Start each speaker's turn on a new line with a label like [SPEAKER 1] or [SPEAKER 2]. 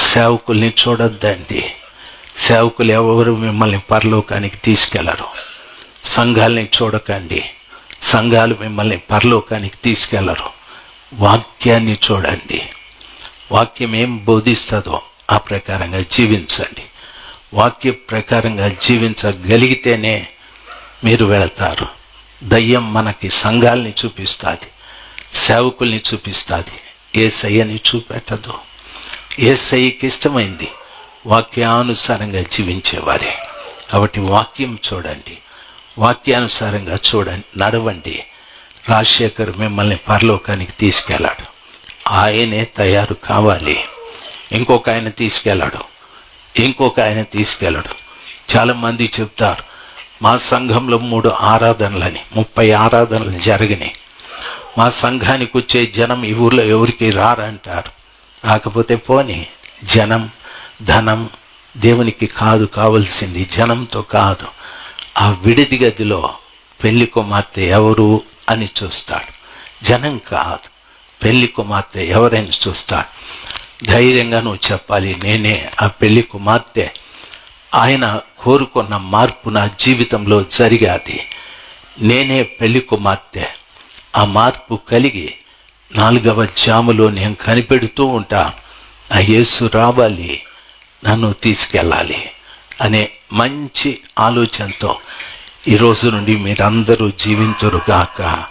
[SPEAKER 1] సేవకుల్ని చూడొద్దండి. సేవకులు ఎవరు మిమ్మల్ని పరలోకానికి తీసుకెళ్ళరు. సంఘాలని చూడకండి. సంఘాలు మిమ్మల్ని పరలోకానికి తీసుకెళ్ళరు. వాక్యాన్ని చూడండి. వాక్యం ఏం బోధిస్తుందో ఆ ప్రకారంగా జీవించండి. వాక్య ప్రకారంగా జీవించగలిగితేనే మీరు వెళతారు. దయ్యం మనకి సంఘాల్ని చూపిస్తుంది. సేవకుల్ని చూపిస్తుంది. ఏ సయ్యని చూపెట్టదు. ఏసయ్యకి ఇష్టమైంది. వాక్యానుసారంగా జీవించేవారే. కాబట్టి వాక్యం చూడండి. వాక్యానుసారంగా చూడండి. నడవండి. రాజశేఖర్ మిమ్మల్ని పరలోకానికి తీసుకెళ్ళాడు. ఆయనే తయారు కావాలి. ఇంకొక ఆయన తీసుకెళ్ళాడు. ఇంకొక ఆయన తీసుకెళ్ళాడు. చాలామంది చెప్తారు మా సంఘంలో మూడు ఆరాధనలని ముప్పై ఆరాధనలు జరిగినాయి. మా సంఘానికి వచ్చే జనం ఈ ఊర్లో ఎవరికి రారంటారు. కాకపోతే పోని జనం ధనం దేవునికి కాదు కావలసింది జనంతో కాదు. ఆ విడిది గదిలో పెళ్ళి కుమార్తె ఎవరు అని చూస్తాడు. జనం కాదు పెళ్ళి కుమార్తె ఎవరైనా చూస్తాడు. ధైర్యంగా నువ్వు చెప్పాలి నేనే ఆ పెళ్ళి కుమార్తె. ఆయన కోరుకున్న మార్పు నా జీవితంలో జరిగాది. నేనే పెళ్ళి కుమార్తె. ఆ మార్పు కలిగి నాలుగవ జాములో నేను కనిపెడుతూ ఉంటా. ఆ యేసు రావాలి నన్ను తీసుకెళ్ళాలి అనే మంచి ఆలోచనతో ఈరోజు నుండి మీరందరూ జీవింతురుగాక